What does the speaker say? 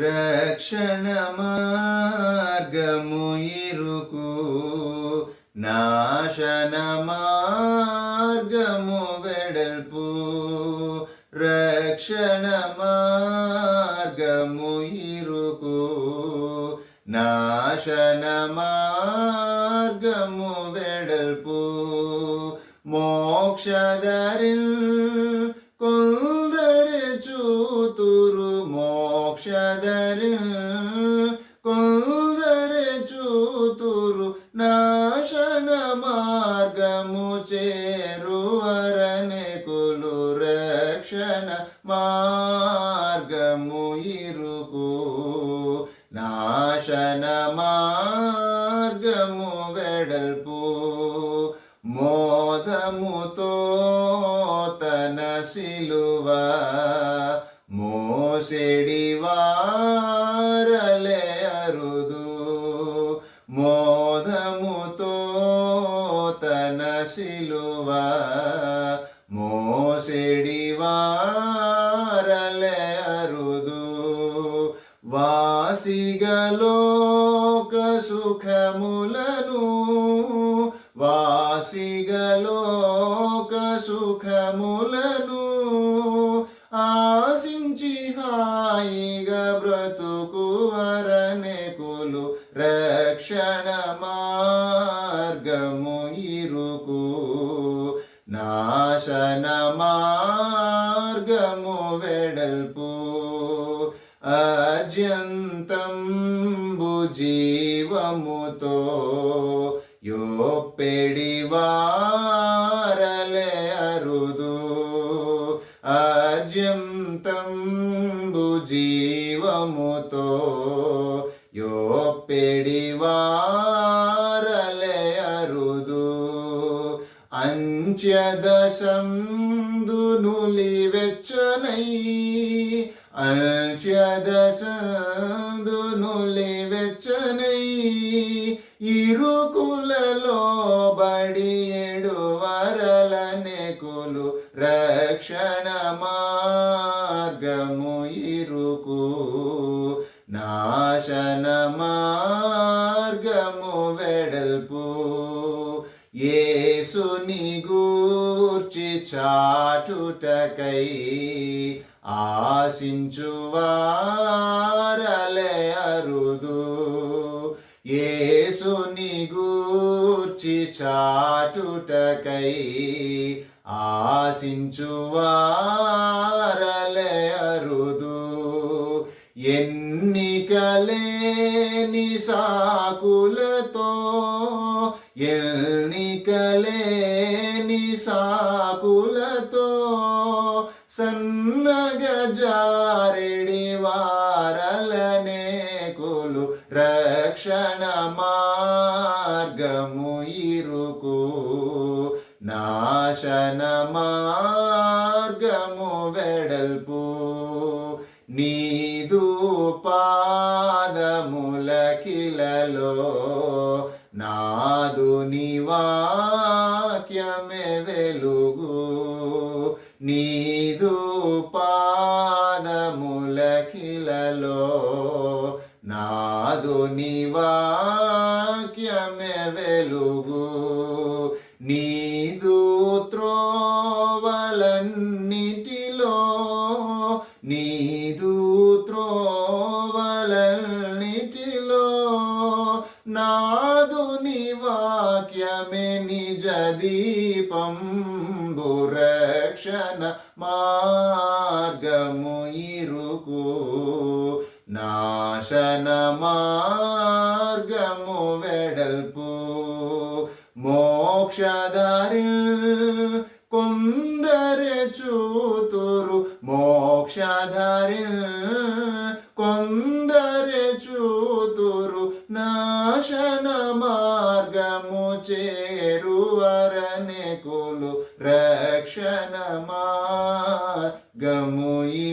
రక్షణ మార్గము ఇరుకు. నాశన మార్గము వెడల్పు. రక్షణ మార్గము ఇరుకు. నాశన మార్గము వెడల్పు. మోక్షదరిల్ కొందరు మార్గము చేరువరనే కులు రక్షణ మార్గము ఇరుకు. నాశన మార్గము వెడల్పు. మోదముతో తన సిలువ. మోసెడి శిలువ మోసెడి వారలే అరుదు. వాసిగలోక సుఖములను వాసిగలోక సుఖములను ఆశించి హాయిగా బ్రతుకు వరనెకులు రక్షణ మార్గము. మార్గము వెడల్పు అజంతంబు జీవముతో యొప్పెడి వారలే అరుదు అజంతంబు జీవముతో యొప్పెడి వారలే అంత్యదశందునులి వెచ్చనై ఇరుకులలో బడి ఎడు వరలనెకులు రక్షణ మార్గము ఇరుకు. నాశన మార్గము వెడల్పు. యేసుని గూర్చి చాటుటకై ఆశించువారలే అరుదు. యేసుని గూర్చి చాటుటకై ఆశించువా ఎన్నికలేని సాకులతో ఎన్నికలేని సాకులతో సన్నగజారెడి వారలనే కులు రక్షణ మార్గము ఇరుకు. నాశన మార్గము వెడల్పు. నీదు పా పాదములకిలలో నాదు నివాక్యమే వెలుగు. నీదు పాదములకిలలో నాదు నివాక్యమే వెలుగు. నీదు త్రోవలన్నిటిలో నీదు నివాక్యమే నిజ దీపంబు రక్షణ మార్గము ఇరుకు నాశన మార్గము వెడల్పు మోక్షదారి కొందరు చూతురు మోక్షదారి కొందరు చూతురు నాశన మార్గము చేరువరనెకులు రక్షణ మార్గము గముయి